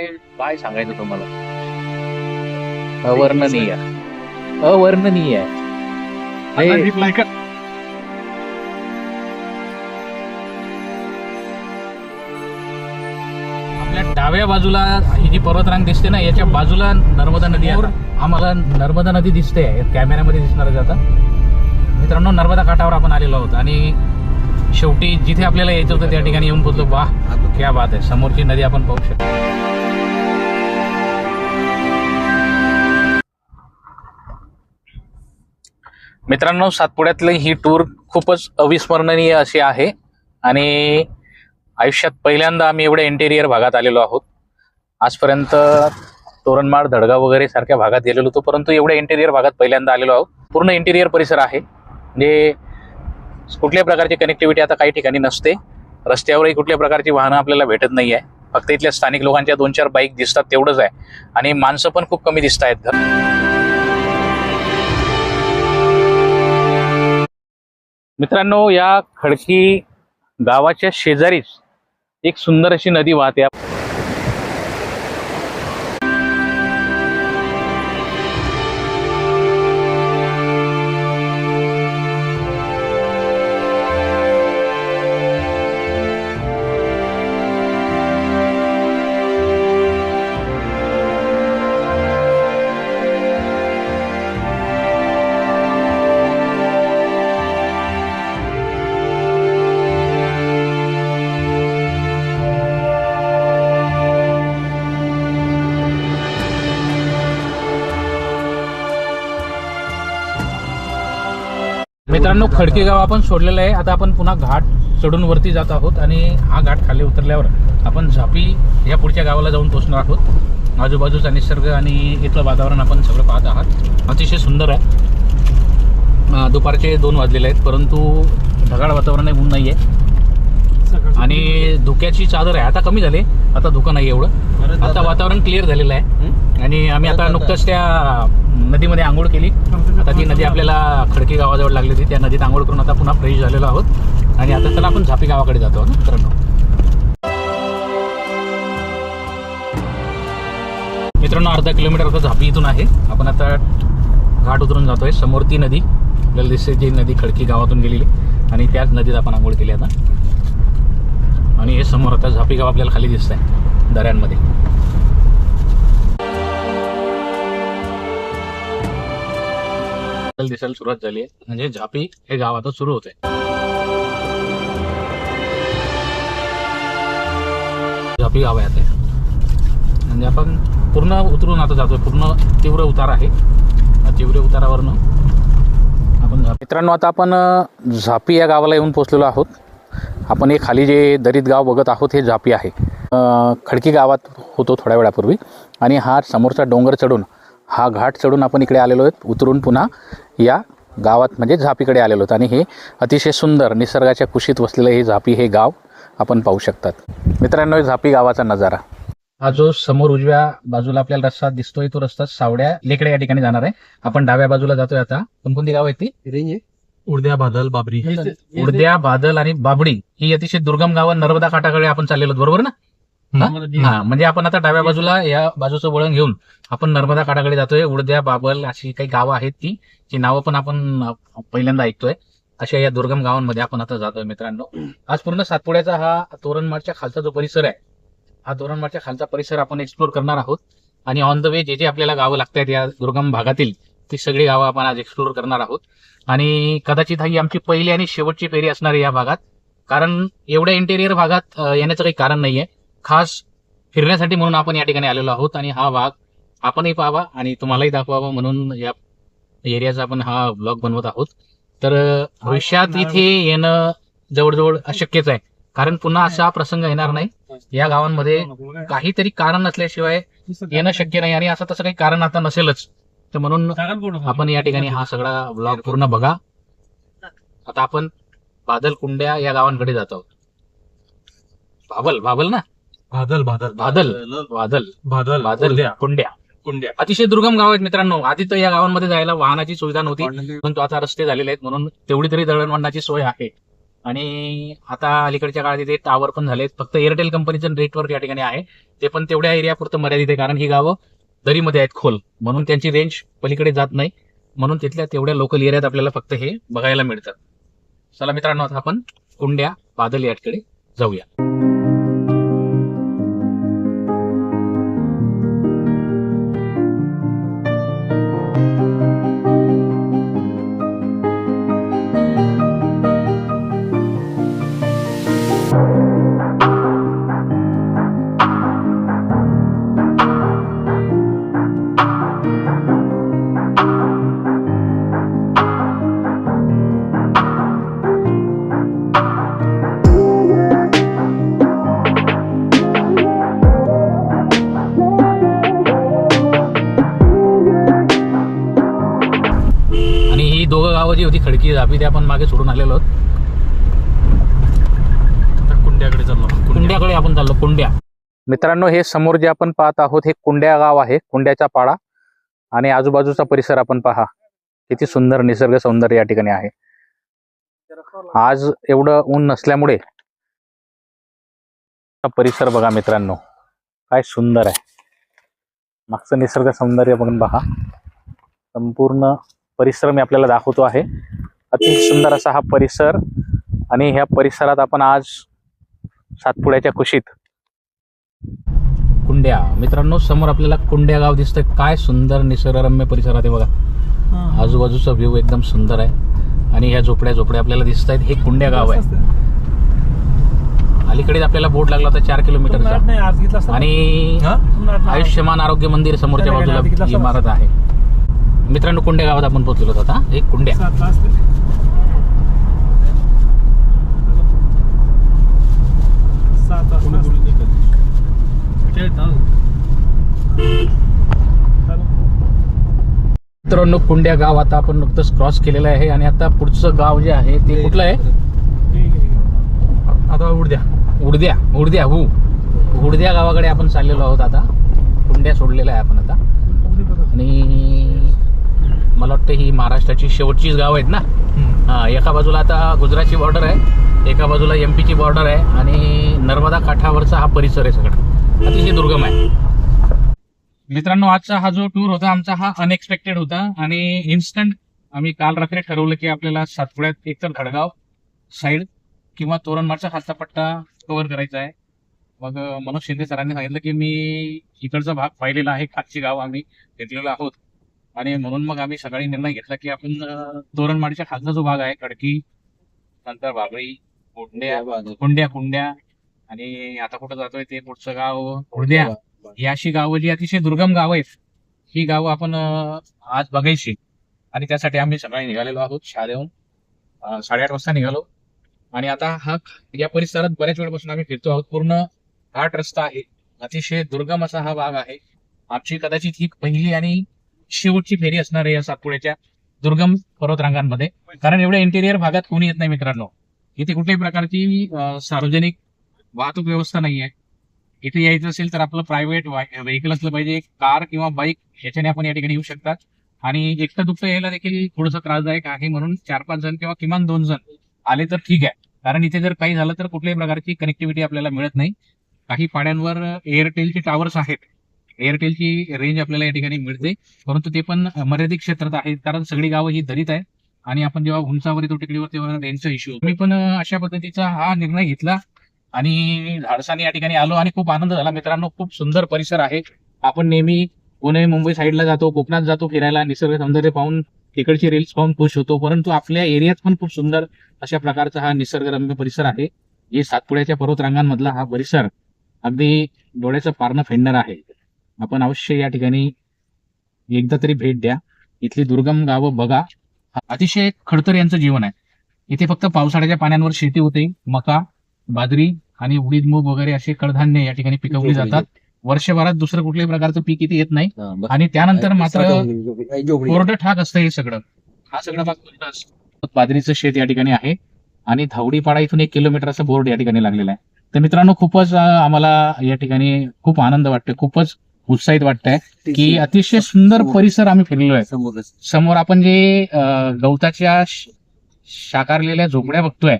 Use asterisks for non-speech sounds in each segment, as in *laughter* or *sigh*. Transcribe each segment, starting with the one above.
काय काय सांगायचं तुम्हाला? अवर्णनीय. अवर्णनीय. हे-. आपल्या डाव्या बाजूला ही जी पर्वतरांग दिसते ना याच्या बाजूला नर्मदा नदी. आम्हाला नर्मदा नदी दिसते कॅमेऱ्यामध्ये दिसणार आहे आता. मित्रांनो नर्मदा काठावर आपण आलेलो आहोत आणि शेवटी जिथे आपल्याला यायचं होतं त्या ठिकाणी येऊन पोहोचलो. वाह क्या बात आहे. समोरची नदी आपण पाहू शकतो. मित्रांनो सातपुड्यातली ही टूर खूपच अविस्मरणीय अशी आहे. आणि आयुष्यात पहिल्यांदा आम्ही एवढ्या इंटेरियर भागात आलेलो आहोत. आजपर्यंत तोरणमाळ धडगाव वगैरे सारख्या भागात गेलेलो होतो परंतु एवढ्या इंटेरियर भागात पहिल्यांदा आलेलो आहोत. पूर्ण इंटेरियर परिसर आहे. म्हणजे कुठल्याही प्रकारची कनेक्टिव्हिटी आता काही ठिकाणी नसते. रस्त्यावरही कुठल्या प्रकारची वाहनं आपल्याला भेटत नाही आहे फक्त इथल्या स्थानिक लोकांच्या दोन चार बाईक दिसतात तेवढंच आहे. आणि माणसं पण खूप कमी दिसत आहेत मित्रांनो या खडकी गावाच्या शेजारीच एक सुंदर अशी नदी वाहते. मित्रांनो खडकी गाव आपण सोडलेलं आहे. आता आपण पुन्हा घाट चढून वरती जात आहोत आणि हा घाट खाली उतरल्यावर आपण झापी या पुढच्या गावाला जाऊन पोहोचणार आहोत. आजूबाजूचा निसर्ग आणि इथलं वातावरण आपण सगळं पाहत आहात. अतिशय सुंदर आहे. दुपारचे दोन वाजलेले आहेत परंतु ढगाळ वातावरण आहे ऊन नाही आहे आणि धुक्याची चादर आहे. आता कमी झाली. आता धुकं नाही एवढं. आता वातावरण क्लिअर झालेलं आहे. आणि आम्ही आता नुकतंच त्या नदीमध्ये आंघोळ केली. आता ती नदी आपल्याला खडकी गावाजवळ लागली होती. त्या नदीत आंघोळ करून आता पुन्हा फ्रेश झालेलो आहोत. आणि आता चला आपण झापी गावाकडे जातो मित्रांनो. मित्रांनो अर्धा किलोमीटर आता झापी इथून आहे. आपण आता घाट उतरून जातोय. समोर ती नदी. आपल्याला दिसते जी नदी खडकी गावातून गेलेली. आणि त्याच नदीत आपण आंघोळ केली आता. आणि हे समोर आता झापी गाव आपल्याला खाली दिसत आहे दऱ्यांमध्ये. आपल्याला दिसायला सुरुवात झाली आहे. म्हणजे झापी हे गाव आता सुरू होते झापी गाव आहे आता. म्हणजे आपण पूर्ण उतरून आता जातोय. पूर्ण तीव्र उतार आहे. तीव्र उतारावरनं आपण मित्रांनो आता आपण झापी या गावाला येऊन पोहोचलेलो आहोत. आपण हे खाली जे दरीत गाव बघत आहोत हे झापी आहे. खडकी गावात होतो थोड्या वेळापूर्वी. आणि हा समोरचा डोंगर चढून हा घाट चढून आपण इकडे आलेलो आहेत. उतरून पुन्हा या गावात म्हणजे झापीकडे आलेलो आहोत. आणि हे अतिशय सुंदर निसर्गाच्या कुशीत वसलेलं हे झापी हे गाव आपण पाहू शकतात. मित्रांनो हे झापी गावाचा नजारा. हा जो समोर उजव्या बाजूला आपल्याला रस्ता दिसतोय तो रस्ता सावड्या लेकडे या ठिकाणी जाणार आहे. आपण डाव्या बाजूला जातोय आता. कोणकोणती गाव आहेत ती? उडद्या बादल बाबरी. उडद्या बादल आणि बाबडी ही अतिशय दुर्गम गावं नर्मदा काठाकडे आपण चाललेलो आहोत, बरोबर ना? हा? म्हणजे आपण आता डाव्या बाजूला या बाजूचं वळण घेऊन आपण नर्मदा काठाकडे जातोय उडद्या बाबल अशी काही गावं आहेत ती जी नावं पण आपण पहिल्यांदा ऐकतोय. अशा या दुर्गम गावांमध्ये आपण आता जातोय मित्रांनो. आज पूर्ण सातपुड्याचा हा तोरणमाळच्या खालचा जो परिसर आहे हा तोरणमाळच्या खालचा परिसर आपण एक्सप्लोर करणार आहोत. आणि ऑन द वे जे जे आपल्याला गावं लागतात या दुर्गम भागातील ती सगळी गावं आपण आज एक्सप्लोर करणार आहोत. आणि कदाचित ही आमची पहिली आणि शेवटची फेरी असणार आहे या भागात. कारण एवढ्या इंटेरियर भागात येण्याचं काही कारण नाहीये. खास फिरण्यासाठी म्हणून आपण या ठिकाणी आलेलो आहोत आणि हा भाग आपणही पाहावा आणि तुम्हालाही दाखवावा म्हणून या एरियाचा आपण हा ब्लॉग बनवत आहोत. तर भविष्यात इथे येणं जवळजवळ अशक्यच आहे. कारण पुन्हा असा प्रसंग येणार नाही. या गावांमध्ये काहीतरी कारण नसल्याशिवाय येणं शक्य नाही आणि असं तसं काही कारण आता नसेलच. तर म्हणून आपण या ठिकाणी हा सगळा ब्लॉग पूर्ण बघा. आता आपण बादल कुंड्या या गावांकडे जात आहोत. बाबल बाबल ना? बादल बादल बादल बादल बादल बादल उडद्या. कुंड्या. कुंड्या. अतिशय दुर्गम गाव आहेत मित्रांनो. आधी तर या गावांमध्ये जायला वाहनाची सुविधा नव्हती परंतु आता रस्ते झालेले आहेत म्हणून तेवढी तरी दळणवळणाची सोय आहे. आणि आता अलीकडच्या काळात इथे टावर पण झालेत. फक्त एअरटेल कंपनीचं नेटवर्क या ठिकाणी आहे. ते पण तेवढ्या एरियापुरतं मर्यादित आहे कारण ही गावं दरीमध्ये आहेत खोल. म्हणून त्यांची रेंज पलीकडे जात नाही. म्हणून तिथल्या तेवढ्या लोकल एरियात आपल्याला फक्त हे बघायला मिळतं. चला मित्रांनो आता आपण कुंड्या बादल याकडे जाऊया. दोघं गावं जी होती खडकी दाबी ते आपण मागे सोडून आलेलो आहोत. आता कुंड्याकडे चाललो आपण. कुंड्या. कुंड्याकडे आपण चाललो कुंड्या. मित्रांनो हे समोर जे आपण पाहत आहोत हे कुंड्या गाव आहे कुंड्याचा पाडा. आणि आजूबाजूचा परिसर आपण पहा किती सुंदर निसर्ग सौंदर्य या ठिकाणी आहे. आज एवढं ऊन नसल्यामुळे हा परिसर बघा मित्रांनो काय सुंदर आहे. मागचं निसर्ग सौंदर्य बघून पहा. संपूर्ण परिसर मी आपल्याला दाखवतो आहे. अतिशय सुंदर असा हा परिसर आणि ह्या परिसरात आपण आज सातपुड्याच्या कुशीत कुंड्या. मित्रांनो समोर आपल्याला कुंड्या गाव दिसतंय. काय सुंदर निसर्गरम्य परिसरात आहे बघा. आजूबाजूचा व्ह्यू एकदम सुंदर आहे. आणि ह्या झोपड्या झोपड्या आपल्याला दिसत आहेत हे कुंड्या गाव आहे. अलीकडेच आपल्याला बोर्ड लागला होता चार किलोमीटरचा. आणि? आयुष्यमान आरोग्य मंदिर समोरच्या बाजूला इमारत आहे. मित्रांनो कुंड्या गावात आपण पोहोचलो होतो आता. हे कुंड्या. मित्रांनो कुंड्या गाव आता आपण नुकतंच क्रॉस केलेलं आहे आणि आता पुढचं गाव जे आहे ते कुठलं आहे? आता उडद्या. उडद्या. उडद्या हो. उडद्या गावाकडे आपण चाललेलो आहोत आता. कुंड्या सोडलेल्या आहे आपण आता. आणि मला वाटतं ही महाराष्ट्राची शेवटचीच गाव आहेत ना. हा एका बाजूला आता गुजरातची बॉर्डर आहे एका बाजूला एम पीची बॉर्डर आहे आणि नर्मदा काठावरचा हा परिसर आहे सगळा. अतिशय दुर्गम आहे. मित्रांनो आजचा हा जो टूर होता आमचा हा अनएक्सपेक्टेड होता आणि इन्स्टंट आम्ही काल रात्री ठरवलं की आपल्याला सातपुड्यात एकतर धडगाव साईड किंवा तोरणमाळचा खालचा पट्टा कव्हर करायचा आहे. मग मनोज शिंदे सरांनी सांगितलं की मी इकडचा भाग पाहिलेला आहे खालची गाव आम्ही घेतलेलो आहोत. आणि म्हणून मग आम्ही सकाळी निर्णय घेतला की आपण अं, तोरणमाळच्या खालचा जो भाग आहे खडकी नंतर बाबळी कुंड्या कुंड्या कुंड्या आणि आता कुठं जातोय ते पुढचं गाव कुंड्या. ही अशी गावं जी अतिशय दुर्गम गावं आहेत ही गावं आपण आज बघायची. आणि त्यासाठी आम्ही सकाळी निघालेलो आहोत शाळेहून. साडेआठ वाजता निघालो. आणि आता हा या परिसरात बऱ्याच वेळपासून आम्ही फिरतो आहोत. पूर्ण आठ रस्ता आहे. अतिशय दुर्गम असा हा भाग आहे. आमची कदाचित ही पहिली आणि शेवटची फेरी असणार आहे या सातपुड्याच्या दुर्गम पर्वतरांगांमध्ये. कारण एवढ्या इंटेरियर भागात कोणी येत नाही मित्रांनो. इथे कुठल्याही प्रकारची सार्वजनिक वाहतूक व्यवस्था नाही आहे इथे यायचं असेल तर आपलं प्रायव्हेट व्हेकल असलं पाहिजे कार किंवा बाईक ह्याच्याने आपण या ठिकाणी येऊ शकतात. आणि एकटं दुखतं यायला देखील थोडंसं त्रासदायक आहे म्हणून चार पाच जण किंवा किमान दोन जण आले तर ठीक आहे. कारण इथे जर काही झालं तर कुठल्याही प्रकारची कनेक्टिव्हिटी आपल्याला मिळत नाही. काही पाड्यांवर एअरटेलचे टावर्स आहेत. एअरटेलची रेंज आपल्याला या ठिकाणी मिळते. परंतु ते पण मर्यादित क्षेत्रात आहेत कारण सगळी गावं ही दलित आहे आणि आपण जेव्हा उंचावर येतो टेकडीवर तेव्हा रेंजचा इश्यू मी पण अशा पद्धतीचा हा निर्णय घेतला. आणि धाडसाने या ठिकाणी आलो आणि खूप आनंद झाला. मित्रांनो खूप सुंदर परिसर आहे. आपण नेहमी पुणे मुंबई साईडला जातो कोकणात जातो फिरायला. निसर्ग सौंदर्य पाहून तिकडची रील्स पाहून खुश होतो. परंतु आपल्या एरियात पण खूप सुंदर अशा प्रकारचा हा निसर्गरम्य परिसर आहे. जे सातपुड्याच्या पर्वतरांगांमधला हा परिसर अगदी डोळ्याचं पारणं फेडणार आहे. आपण अवश्य या ठिकाणी एकदा तरी भेट द्या. इथली दुर्गम गावं बघा. अतिशय खडतर यांचं जीवन आहे. इथे फक्त पावसाळ्याच्या पाण्यावर शेती होते. मका बाजरी आणि उडीद मूग वगैरे असे कडधान्य या ठिकाणी पिकवली जातात. वर्षभरात दुसरं कुठल्याही प्रकारचं पीक इथे येत नाही. आणि त्यानंतर मात्र कोरडं ठाक असतं हे सगळं. हा सगळा भाग कोरडा असतो. बाजरीचं शेत या ठिकाणी आहे. आणि धावडीपाडा इथून एक किलोमीटरचा बोर्ड या ठिकाणी लागलेला आहे. तर मित्रांनो खूपच आम्हाला या ठिकाणी खूप आनंद वाटतोय. खूपच उत्साहित वाटतंय की अतिशय सुंदर परिसर आम्ही फिरलेलो आहे समोर आपण जे गवताच्या शाकारलेल्या झोपड्या बघतोय.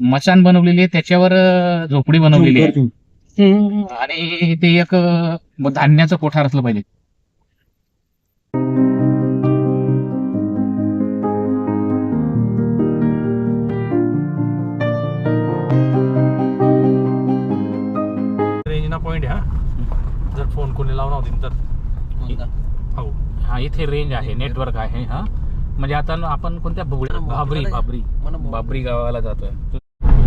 मचान बनवलेली आहे त्याच्यावर झोपडी बनवलेली आहे. आणि ते एक धान्याचं कोठार असलं पाहिजे. फोन कोणी लावला होती तर. हो. हा इथे रेंज आहे नेटवर्क आहे. हा. म्हणजे आता आपण कोणत्या बाबरी बाबरी. बाबरी गावाला जातोय.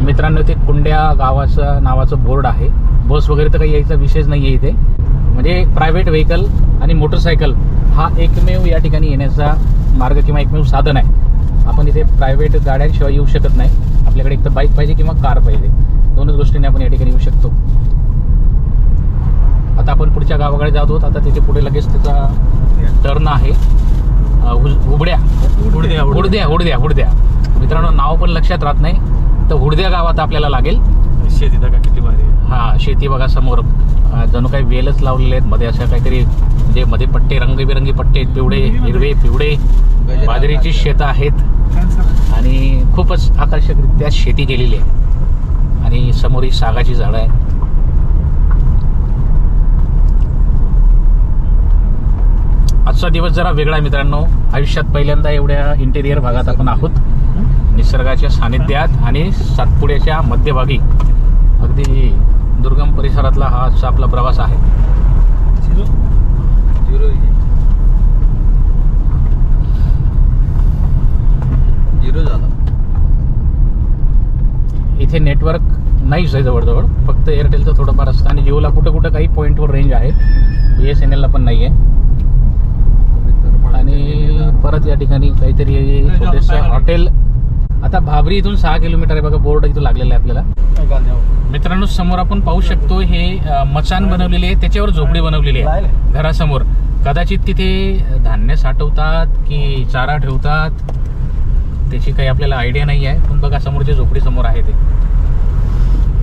मित्रांनो ते कुंड्या गावाचं नावाचं बोर्ड आहे. बस वगैरे तर काही यायचा विषयच नाहीये इथे. म्हणजे प्रायव्हेट व्हेकल आणि मोटरसायकल हा एकमेव या ठिकाणी येण्याचा मार्ग किंवा एकमेव साधन आहे. आपण इथे प्रायव्हेट गाड्यांशिवाय येऊ शकत नाही. आपल्याकडे एक तर बाईक पाहिजे किंवा कार पाहिजे. दोनच गोष्टीने आपण या ठिकाणी येऊ शकतो. गावाकडे जात आहोत आता तिथे पुढे लगेच त्याचा टर्न आहे. हुबड्या उडद्या हुडद्या हुडद्या हुडद्या मित्रांनो नाव पण लक्षात राहत नाही. तर हुडद्या गावात आपल्याला लागेल. शेती का किती भारी. हा शेती बघा समोर. जणू काही वेलच लावलेले आहेत. मध्ये असं काहीतरी म्हणजे मध्ये पट्टे रंगबिरंगी पट्टे आहेत. पिवळे हिरवे पिवळे. बाजरीची शेतं आहेत. आणि खूपच आकर्षकरित्या शेती केलेली आहे. आणि समोर ही सागाची झाडं आहे आजचा दिवस जरा वेगळा आहे मित्रांनो. आयुष्यात पहिल्यांदा एवढ्या इंटेरियर भागात आपण आहोत. निसर्गाच्या सानिध्यात आणि सातपुड्याच्या मध्यभागी. अगदी दुर्गम परिसरातला हा आजचा आपला प्रवास आहे. झिरो? झाला. इथे नेटवर्क नाहीच आहे जवळजवळ. फक्त एअरटेलचं थोडंफार असतं. आणि जिओला कुठं कुठं काही पॉईंटवर रेंज आहे. बी एस एन एलला पण नाही आहे आणि परत या ठिकाणी काहीतरी छोटेसं हॉटेल आता भाबरी इथून सहा किलोमीटर आहे बघा बोर्ड इथं लागलेला आहे आपल्याला. मित्रांनो समोर आपण पाहू शकतो हे मचान बनवलेली आहे त्याच्यावर झोपडी बनवलेली आहे घरासमोर. कदाचित तिथे धान्य साठवतात की चारा ठेवतात त्याची काही आपल्याला आयडिया नाही आहे पण बघा समोरच्या झोपडी समोर आहे ते.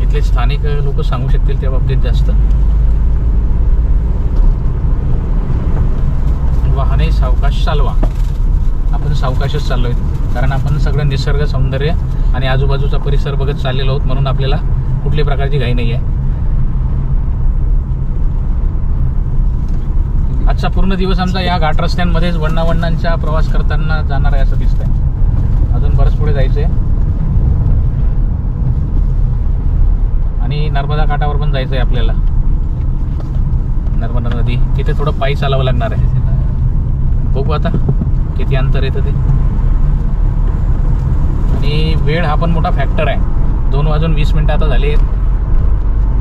इथले स्थानिक लोक सांगू शकतील त्या बाबतीत जास्त. वाहने सावकाश चालवा. आपण सावकाशच चाललो आहे कारण आपण सगळं निसर्ग सौंदर्य आणि आजूबाजूचा परिसर बघत चाललेलो आहोत म्हणून आपल्याला कुठल्याही प्रकारची घाई नाही आहे आजचा पूर्ण दिवस आमचा या घाट रस्त्यांमध्येच वण्णावण्णांचा प्रवास करताना जाणार आहे असं दिसतंय. अजून बरंच पुढे जायचंय. आणि नर्मदा काठावर पण जायचंय आपल्याला. नर्मदा नदी. तिथे थोडं पायी चालावं लागणार आहे. बघू आता किती अंतर येतं ते. आणि वेळ हा पण मोठा फॅक्टर आहे. दोन वाजून वीस मिनटं आता झाली आहेत.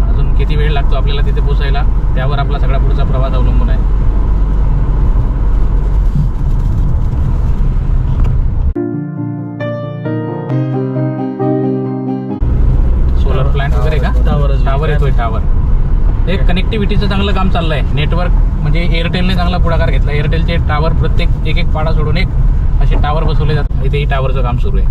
अजून किती वेळ लागतो आपल्याला तिथे पोचायला त्यावर आपला सगळा पुढचा प्रवास अवलंबून आहे. सोलर प्लांट वगैरे का? टावर येतोय टावर एक कनेक्टिव्हिटीचं चांगलं काम चाललं आहे नेटवर्क म्हणजे एअरटेलने चांगला पुढाकार घेतला. एअरटेलचे टावर प्रत्येक एक एक पाडा सोडून एक असे टावर बसवले जातात. इथेही टावरचं काम सुरू आहे.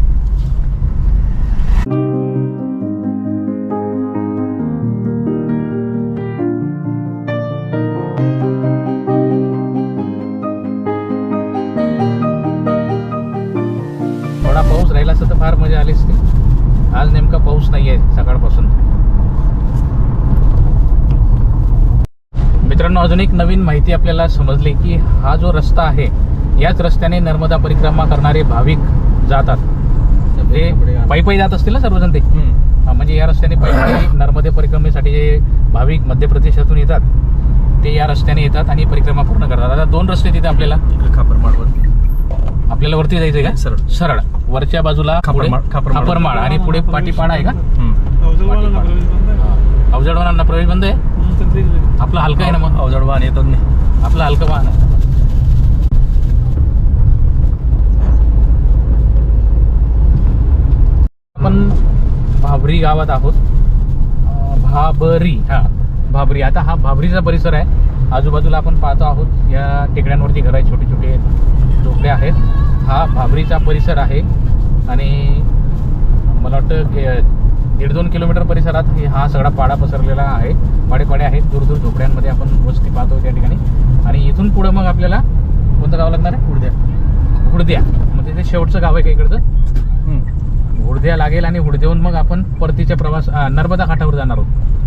थोडा पाऊस राहिला असता तर फार मजा आली असते आज नेमका पाऊस नाही आहे सकाळपासून. मित्रांनो अजून एक नवीन माहिती आपल्याला समजली की हा जो रस्ता आहे याच रस्त्याने नर्मदा परिक्रमा करणारे भाविक जातात. हे पायी पायी जात असतील ना सर्वजण ते? हा, म्हणजे या रस्त्याने पायी पायी *coughs* नर्मदे परिक्रमेसाठी जे भाविक मध्य प्रदेशातून येतात ते या रस्त्याने येतात आणि परिक्रमा पूर्ण करतात. आता दोन रस्ते तिथे आपल्याला. आपल्याला वरती जायचंय का? सरळ. सरळ. वरच्या बाजूला पुढे खापरमाळ- आणि पुढे पाटीपाडा आहे का. अवजडवानांना प्रवेश बंद आहे? आपलं हलकं आहे ना मग? अवजड वाहन येतात नाही आपलं हलकं वाहन आहे. आपण भाबरी गावात आहोत. भाबरी हा भाबरी. आता हा भाबरीचा परिसर आहे. आजूबाजूला आपण पाहतो आहोत. या टेकड्यांवरती घर आहे छोटे छोटे झोपड्या आहेत. हा भाबरीचा परिसर आहे. आणि मला वाटतं की दीड दोन किलोमीटर परिसरात हे हा सगळा पाडा पसरलेला आहे. पाडे पाडे आहेत. दूर दूर झोपड्यांमध्ये आपण वस्ती पाहतो त्या ठिकाणी. आणि इथून पुढं मग आपल्याला कोणतं गाव लागणार आहे? उडद्या हुडद्या म्हणजे ते शेवटचं गाव आहे का इकडचं? हुडद्या लागेल आणि हुडदेहून मग आपण परतीच्या प्रवास नर्मदा घाटावर जाणार आहोत.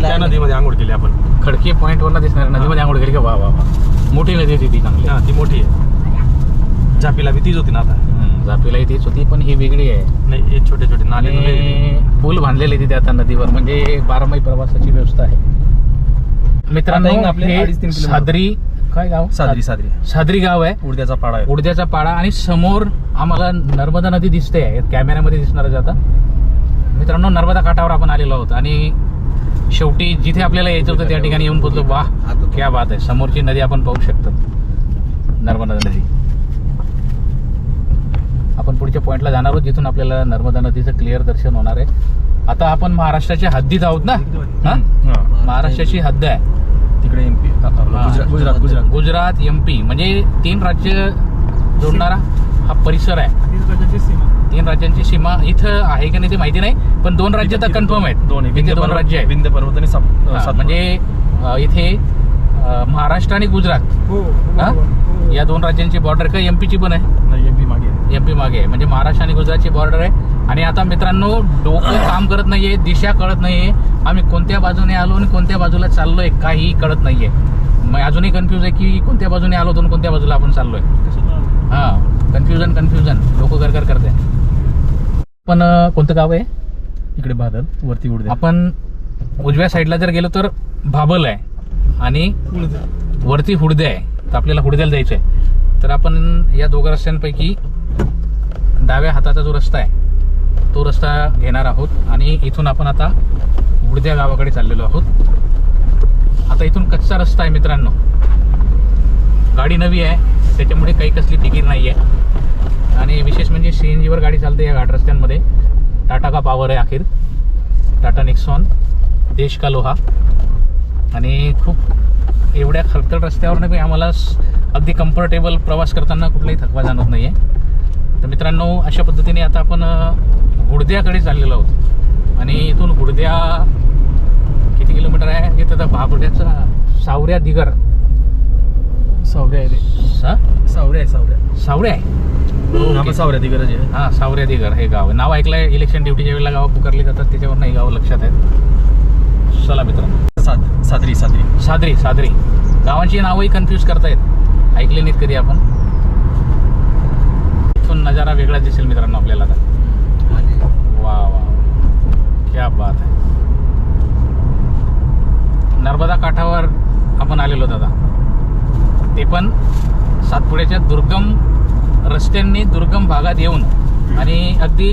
त्या नदीमध्ये आंघोळ केली आपण. खडकी पॉईंट वरनं दिसणार नदीमध्ये आंघोळ केली का वा वा वा. मोठी नदी होती ती चांगली. हा ती मोठी आहे. झापीला बी तीच होती ना आता. हम्म, जापीलाही तीच होती पण ही वेगळी आहे. नाही हे छोटे छोटे नाले नुले वेगळे. आणि पूल बांधलेले तिथे आता नदीवर म्हणजे बारामाही प्रवासाची व्यवस्था आहे. मित्रांनो आता आपले हे अडीच तीन किलोमीटर. सादरी काय गाव? सादरी सादरी. सादरी गाव आहे. उडद्याचा पाडा आहे. उडद्याचा पाडा आणि समोर आम्हाला नर्मदा नदी दिसते आहे. कॅमेऱ्यामध्ये दिसणारच आता. मित्रांनो नर्मदा काठावर आपण आलेलो आहोत आणि शेवटी जिथे आपल्याला यायचं होतं त्या ठिकाणी येऊन पोहोचलो. वाह आता क्या बात आहे. समोरची नदी आपण पाहू शकतो. नर्मदा नदी. आपण पुढच्या पॉइंटला जाणार आहोत जिथून आपल्याला नर्मदा नदीचं क्लिअर दर्शन होणार आहे. आता आपण महाराष्ट्राच्या हद्दीत आहोत ना. महाराष्ट्राची हद्द आहे. तिकडे एमपी गुजरात गुजरात गुजरात. गुजरात एमपी म्हणजे तीन राज्य जोडणारा हा परिसर आहे. तीन राज्यांची सीमा इथं आहे की नाही ते माहिती नाही पण दोन राज्य तर कन्फर्म आहेत. दोन आहे. इथे विंध्य दोन राज्य आहेत. विंध्य पर्वत आणि हा. म्हणजे इथे महाराष्ट्र आणि गुजरात. हा? या दोन राज्यांची बॉर्डर का एमपीची पण आहे. नाही एमपी मागे आहे. एमपी मागे आहे. म्हणजे महाराष्ट्र आणि गुजरातची बॉर्डर आहे. आणि आता मित्रांनो डोकं काम करत नाहीये दिशा कळत नाहीये. आम्ही कोणत्या बाजूने आलो आणि कोणत्या बाजूला चाललोय काही कळत नाहीये. मग अजूनही कन्फ्यूज आहे की कोणत्या बाजूने आलो आणि कोणत्या बाजूला आपण चाललोय? हा कन्फ्युजन कन्फ्युजन डोकं गरगर करते पण कोणतं गाव आहे? इकडे बादल वरती उडद्या आपण उजव्या साईडला जर गेलो तर भाबल आहे आणि वरती हुडदे आहे. तर आपल्याला हुडद्याला जायचं आहे तर आपण या दोघं रस्त्यांपैकी डाव्या हाताचा जो रस्ता आहे तो रस्ता घेणार आहोत आणि इथून आपण आता हुडद्या गावाकडे चाललेलो आहोत. आता इथून कच्चा रस्ता आहे मित्रांनो. गाडी नवी आहे त्याच्यामुळे काही कसली फिकीर नाही आहे आणि विशेष म्हणजे सी एन जीवर गाडी चालते या घाट रस्त्यांमध्ये. टाटा का पावर आहे अखेर. टाटा नेक्सॉन देश का लोहा. आणि खूप एवढ्या खडतर रस्त्यावरनं बी आम्हाला अगदी कम्फर्टेबल प्रवास करताना कुठलाही थकवा जाणवत नाही आहे तर मित्रांनो अशा पद्धतीने आता आपण अ, हुडद्याकडे चाललेलो आहोत. आणि इथून हुडद्या किती किलोमीटर आहे? इथं तर भाबड्याचा सावऱ्या दिगर. सावऱ्या आहे सावऱ्या आहे सावऱ्या. सावऱ्या आहे? आपण सावऱ्या ती गरज आहे हा सावऱ्या दिगर हे गाव. आहे नाव ऐकलंय इलेक्शन ड्युटीच्या वेळेला गाव पुकारली जातात त्याच्यावर नाही गाव लक्षात आहेत चला मित्रांनो. साद सादरी सादरी. सादरी सादरी. गावांची नावही कन्फ्यूज करतायत ऐकले नाहीत कधी आपण? इथून नजारा वेगळा दिसेल मित्रांनो आपल्याला आता. वा वा. क्या बात आहे. नर्मदा काठावर आपण आलेलो दादा. ते पण सातपुड्याच्या दुर्गम रस्त्यांनी दुर्गम भागात येऊन आणि अगदी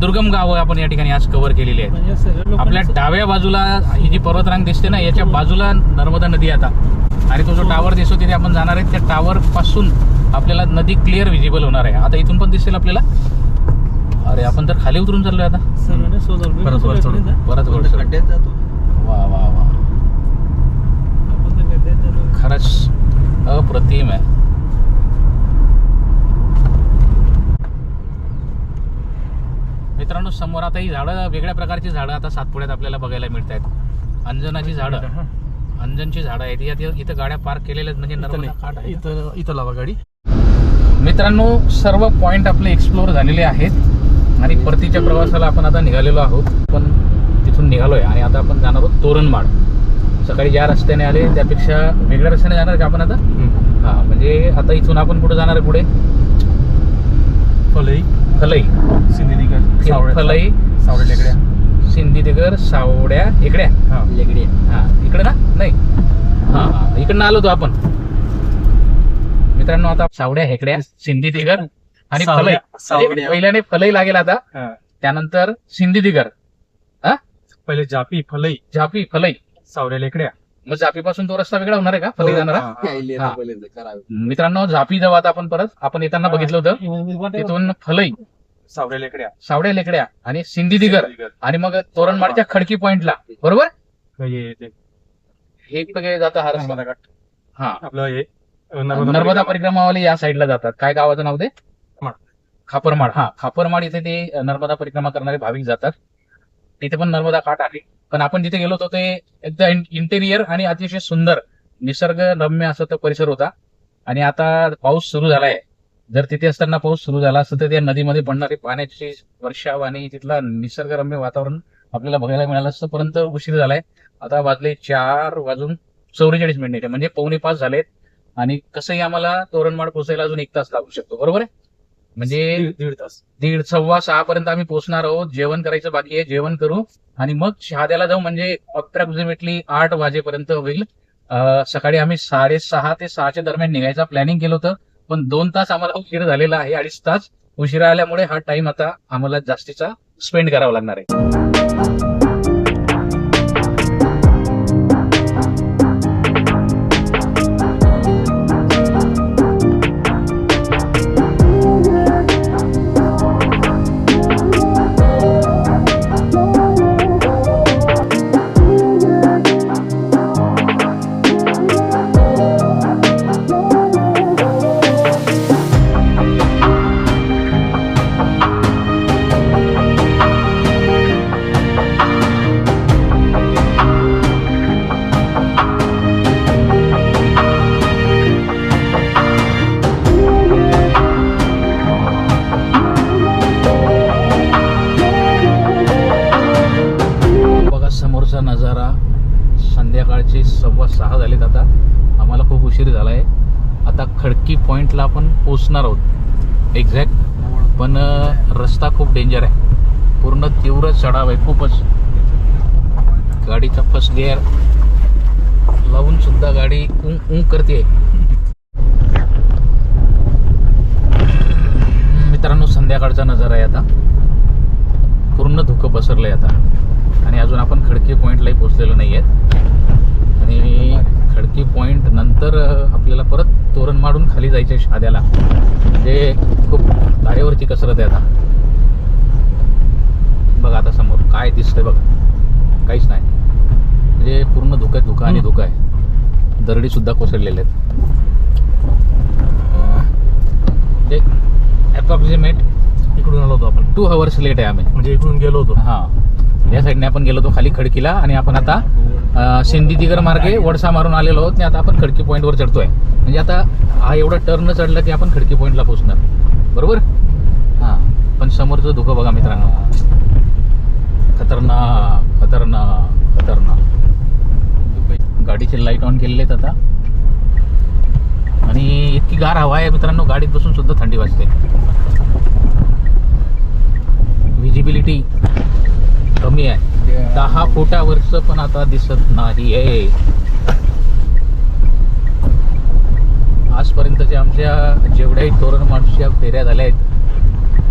दुर्गम गावं आपण या ठिकाणी आज कव्हर केलेली आहेत. आपल्या डाव्या बाजूला ही जी पर्वतरांग दिसते ना याच्या बाजूला नर्मदा नदी आहे आता. आणि तो जो टावर दिसतो तिथे आपण जाणार आहे त्या टावर पासून आपल्याला नदी क्लिअर विजिबल होणार आहे. आता इथून पण दिसेल आपल्याला. अरे आपण तर खाली उतरून चाललोय आता. परत वर चढू. परत वर चढू. खड्ड्यात जातो. वा वा वा. खरंच अप्रतिम आहे. मित्रांनो समोर आता ही झाडं वेगळ्या प्रकारची झाडं आता सातपुड्यात आपल्याला बघायला मिळत आहेत अंजनाची झाडं. अंजनची झाडं आहेत. यात इथं गाड्या पार्क केलेल्या म्हणजे नर्मदा इथं इथं लावा गाडी. मित्रांनो सर्व पॉइंट आपले एक्सप्लोअर झालेले आहेत. आणि परतीच्या प्रवासाला आपण आता निघालेलो आहोत. पण तिथून निघालोय. आणि आता आपण जाणार आहोत तोरणमाळ. सकाळी ज्या रस्त्याने आले त्यापेक्षा वेगळ्या रस्त्याने जाणार का आपण आता? हा म्हणजे आता इथून आपण कुठे जाणार आहे पुढे? फलई. फलई. सावड्या फलई. सावड्या लेकड्या. सिंधीदिगर सावड्या इकड्या हा. लेगडी हा. इकडे ना? नाही. हा हा. इकडनं आलो तो आपण. मित्रांनो आता सावड्या हेकड्या सिंधीदिगर आणि फलई. सावड्या- सावड्या. पहिल्याने फलई लागेल आता. हा. त्यानंतर सिंधीदिगर. हा? पहिले जापी फलई. झापी फलई. सावऱ्या लेकड्या. मग झापीपासून तो रस्ता वेगळा होणार आहे का? जाणारा? हा. मित्रांनो झापी जेव्हा आता आपण परत. आपण येताना बघितलं होतं. तिथून फलई सावऱ्या लेकड्या. सावड्या लेकड्या आणि सिंधी दिगर आणि मग तोरणमाडच्या खडकी पॉइंटला. बरोबर? हे वगैरे जातं हा रस्ता. हा. आपलं हे नर्मदा परिक्रमावाले या साईडला जातात. काय गावाचं नाव ते? खापरमाड. खापरमाड. हा खापरमाड इथे ते नर्मदा परिक्रमा करणारे भाविक जातात. तिथे पण नर्मदा काठ आहे. पण आपण जिथे गेलो होतो ते एकदम इंटेरियर आणि अतिशय सुंदर निसर्ग रम्य असं तो परिसर होता. आणि आता पाऊस सुरू झालाय. जर तिथे असताना पाऊस सुरू झाला असता तर त्या नदीमध्ये पडणारी पाण्याची वर्षाव आणि तिथला निसर्गरम्य वातावरण आपल्याला बघायला मिळालं असतं परंतु उशीर झालाय. आता वाजले चार वाजून चौवेचाळीस मिनिटे म्हणजे पावणे पाच झालेत. आणि कसंही आम्हाला तोरणमाड पोहोचायला अजून एक तास लागू शकतो. बरोबर आहे? म्हणजे दीड तास. दीड सव्वा सहा पर्यंत आम्ही पोहोचणार आहोत. जेवण करायचं बाकी आहे. जेवण करू. आणि मग शहाद्याला जाऊ. म्हणजे अप्रॉक्सिमेटली आठ वाजेपर्यंत होईल. सकाळी आम्ही साडेसहा ते सहाच्या दरम्यान निघायचा. प्लॅनिंग केलं होतं. पण दोन तास आम्हाला उशीर झालेला आहे. अडीच तास उशिरा आल्यामुळे हा टाइम आता आम्हाला जास्तीचा स्पेंड करावा लागणार आहे. डेंजर आहे. पूर्ण तीव्र चढाव आहे खूपच. गाडीचा फर्स्ट गिअर लावून सुद्धा गाडी उं उं करते मित्रांनो संध्याकाळचा नजारा आहे आता. पूर्ण धुकं पसरलंय आता. आणि अजून आपण खडकी पॉईंटलाही पोचलेलो नाही आहेत आणि खडकी पॉईंट नंतर आपल्याला परत तोरण मारून खाली जायचं आहे शाद्याला. म्हणजे खूप धारेवरची कसरत आहे आता. बघा आता समोर काय दिसतंय बघा. काहीच नाही. म्हणजे पूर्ण धुक्यात धुका आणि धुका आहे. दरडी सुद्धा कोसळलेले आहेत. म्हणजे अप्रॉक्सिमेट इकडून आलो होतो आपण. टू हवर्स लेट आहे आम्ही. म्हणजे इकडून गेलो होतो. हा. या साईडने आपण गेलो होतो खाली खडकीला आणि आपण आता अं, सिंधी दिगर मार्गे वडसा मारून आलेलो आहोत. आणि आता आपण खडकी पॉईंटवर चढतोय. म्हणजे आता हा एवढा टर्न चढला की आपण खडकी पॉईंटला पोहोचणार. बरोबर? हा. पण समोरचं धुकं बघा मित्रांनो. खतरनाक खतरनाक खतरनाक. गाडीचे लाइट ऑन केलेले आहेत आता. आणि इतकी गार हवा आहे मित्रांनो गाडीत बसून सुद्धा थंडी वाजते. व्हिजिबिलिटी कमी आहे. दहा फुटावरच पण आता दिसत नाही आहे. आजपर्यंतच्या आमच्या जेवढ्याही तोरण माणूसच्या फेऱ्या झाल्या आहेत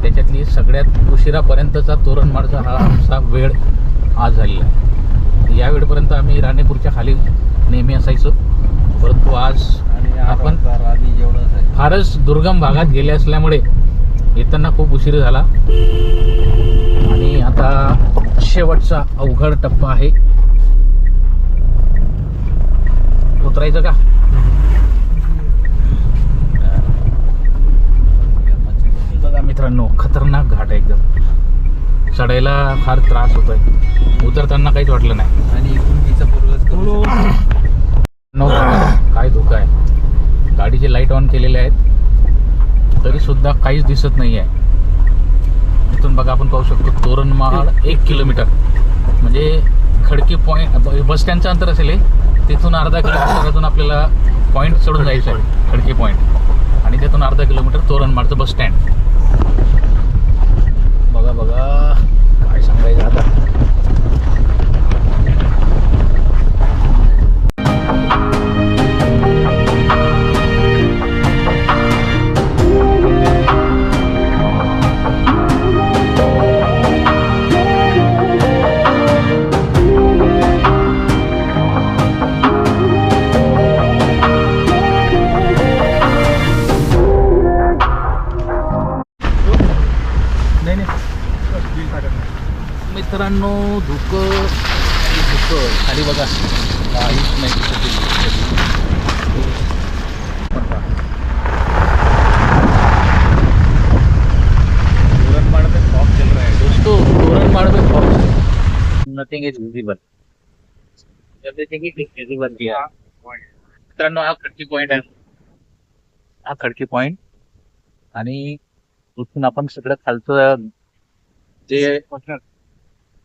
त्याच्यातली सगळ्यात उशिरापर्यंतचा तोरणमाडचा हा आमचा वेळ आज झालेला आहे. या वेळपर्यंत आम्ही राणेपूरच्या खाली नेहमी असायचो. परंतु आज आणि आपण- फारच दुर्गम भागात गेले असल्यामुळे येताना खूप उशीर झाला. आणि आता शेवटचा अवघड टप्पा आहे उतरायचं का बघा मित्रांनो खतरनाक घाट आहे एकदम चढायला फार त्रास होतोय. उतरताना काहीच वाटलं नाही. आणि काय धोका आहे. गाडीचे लाइट ऑन केलेले आहेत. तरी सुद्धा काहीच दिसत नाही आहे इथून बघा आपण पाहू शकतो तोरणमाळ एक किलोमीटर म्हणजे खडकी पॉईंट बस स्टँडचं अंतर असेल हे. तिथून अर्धा किलोमीटर अजून आपल्याला पॉईंट चढून जायचं आहे खडकी पॉईंट आणि तिथून अर्धा किलोमीटर तोरणमाळचं बस स्टँड बघा बघा. काय सांगायचं आता nothing is visible everything is visible here मित्रांनो हा खडकी पॉइंट आहे. हा खडकी पॉइंट आणि इथून आपण सगळं खालचं जे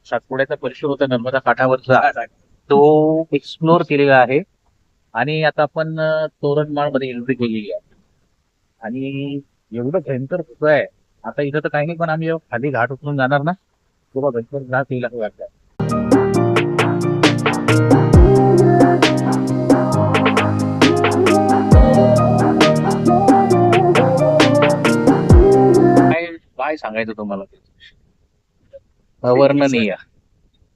सातपुड्याचा परिसर होता नर्मदा काठावरचा तो एक्सप्लोर केलेला आहे. आणि आता आपण तोरणमाळमध्ये एंट्री केलेली आहे. आणि एवढं भयंकर होत आहे? आता इथं तर काही नाही पण आम्ही खाली घाट उतरून जाणार ना? तेव्हा भयंकर घाट येईल असं वाटतं सांगायचं तुम्हाला. अवर्णनीय.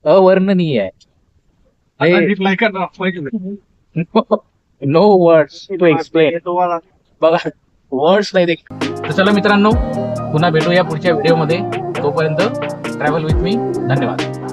अवर्णनीय आहे. नो वर्ड्स टू एक्सप्लेन बघा वर्ड्स नाही देख तर चला मित्रांनो पुन्हा भेटूया पुढच्या व्हिडिओमध्ये तोपर्यंत ट्रॅव्हल विथ मी धन्यवाद.